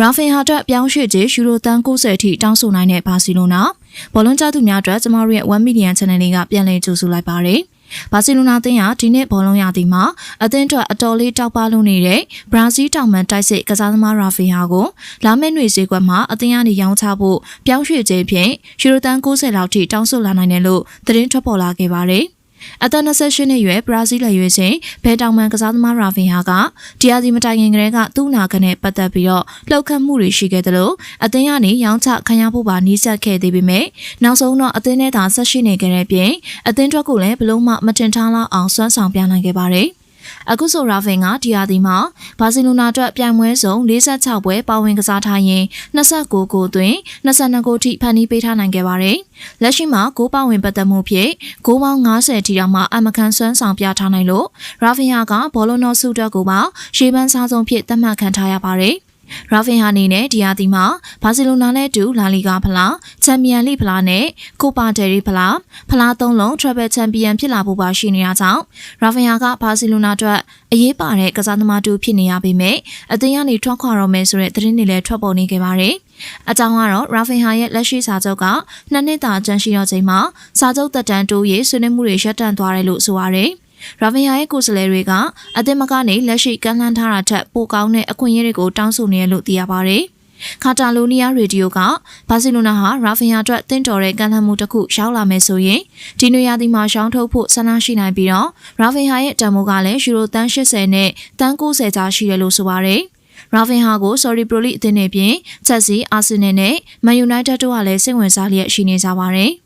ရာဖင်ဟာအတွက်ပြောင်းရွှေ့ခြင်းယူရိုတန်90အထိတောင်းဆိုနိုင်တဲ့ဘာစီလိုနာဘောလုံးကြားသူများအတွက်ကျမတို့ရဲ့1 million channel လေးကပြန်လည်ကြိုဆိုလိုက်ပါတယ်။ဘာစီလိုနာအသင်းဟာဒီနှစ်ဘောလုံးရသည်မှာအသင်းအတွက်အတော်လေးတောက်ပလုံးနေတဲ့ဘရာဇီးတောင်မန်တိုက်စစ်ကစားသမားရာဖီဟာကိုလာမယ့်ຫນွေဈေးကွက်မှာအသင်းကနေရောင်းချဖို့ပြောင်းရွှေ့ခြင်းဖြင့်ယူရိုတန်90လောက်ထိတောင်းဆိုလာနိုင်တယ်လို့သတင်းထွက်ပေါ်လာခဲ့ပါတယ်။ အသက်28နှစ်အရွယ်ဘရာဇီးလရွေးချင်းဘဲတောင်မန်ကစားသမားရာဖင်ဟာကတရားစီမတိုင်ခင်ကတည်းကသူ့နာခံနဲ့ပတ်သက်ပြီးတော့လှုပ်ခတ်မှုတွေရှိခဲ့တယ်လို့အသင်းကနေရောင်းချခံရဖို့ပါနှီးစပ်ခဲ့သေးပေမဲ့နောက်ဆုံးတော့အသင်းနဲ့သာဆက်ရှိနေကြတဲ့ပြင်အသင်းတွက်ကိုလည်းဘလုံးမမတင်ထားလောက်အောင်စွမ်းဆောင်ပြနိုင်ခဲ့ပါတယ်။ အခုဆိုရာဖင်ကဒီယာဒီမှာဘာစီလိုနာအတွက်ပြိုင်ပွဲဆုံး46ပွဲပါဝင်ကစားထားရင်29ဂိုးသွင်း22ဂိုးထိဖန်တီးပေးထားနိုင်ခဲ့ပါတယ်။လက်ရှိမှာဂိုးပါဝင်ပတ်သက်မှုဖြင့်ဂိုးပေါင်း90ထိတောင်မှအမကန်ဆွမ်းဆောင်ပြထားနိုင်လို့ရာဖင်ယာကဘောလုံးတော်စုတက်ကိုပါရှေးပန်းစားဆုံးဖြစ်သတ်မှတ်ခံထားရပါတယ်။ ရာဖင်ဟာအနေနဲ့ဒီယာတီမှာဘာစီလိုနာနဲ့တူလာလီဂါဖလားချန်ပီယံလိဖလားနဲ့ကိုပါဒယ်ရီဖလားဖလားသုံးလုံးထရက်ဘယ်ချန်ပီယံဖြစ်လာဖို့ပါရှိနေတာကြောင့်ရာဖင်ဟာကဘာစီလိုနာအတွက်အရေးပါတဲ့ကစားသမားတူဖြစ်နေရပေမဲ့အသင်းကနေထွက်ခွာတော့မယ်ဆိုတဲ့သတင်းတွေလည်းထွက်ပေါ်နေခဲ့ပါတယ်။အကြောင်းကတော့ရာဖင်ဟာရဲ့လက်ရှိစာချုပ်ကနှစ်နှစ်တာကျန်ရှိတော့ချိန်မှာစာချုပ်သက်တမ်းတိုးရေးဆွေးနွေးမှုတွေရပ်တန့်သွားတယ်လို့ဆိုပါတယ်။ ရာဗင်ယာရဲ့ကိုယ်စားလှယ်တွေကအသင်းမကနေလက်ရှိကမ်းလှမ်းထားတာထက်ပိုကောင်းတဲ့အခွင့်အရေးတွေကိုတောင်းဆိုနေရလို့သိရပါဗျ။ကာတာလိုနီးယားရေဒီယိုကဘာစီလိုနာဟာရာဖင်ယာအတွက်တင့်တော်တဲ့ကမ်းလှမ်းမှုတစ်ခုရောက်လာမယ်ဆိုရင်ဒီနွေရာသီမှာရှောင်းထုတ်ဖို့ဆန္ဒရှိနိုင်ပြီးတော့ရာဖင်ဟာရဲ့တန်မိုးကလည်းယူရိုတန်80နဲ့တန်90ကြားရှိတယ်လို့ဆိုပါတယ်။ရာဖင်ဟာကို Sorry Pro League အသင်းနဲ့ပြင်ချက်စီအာဆင်နယ်နဲ့ Man United တို့ကလည်းစိတ်ဝင်စားလျက်ရှိနေကြပါတယ်။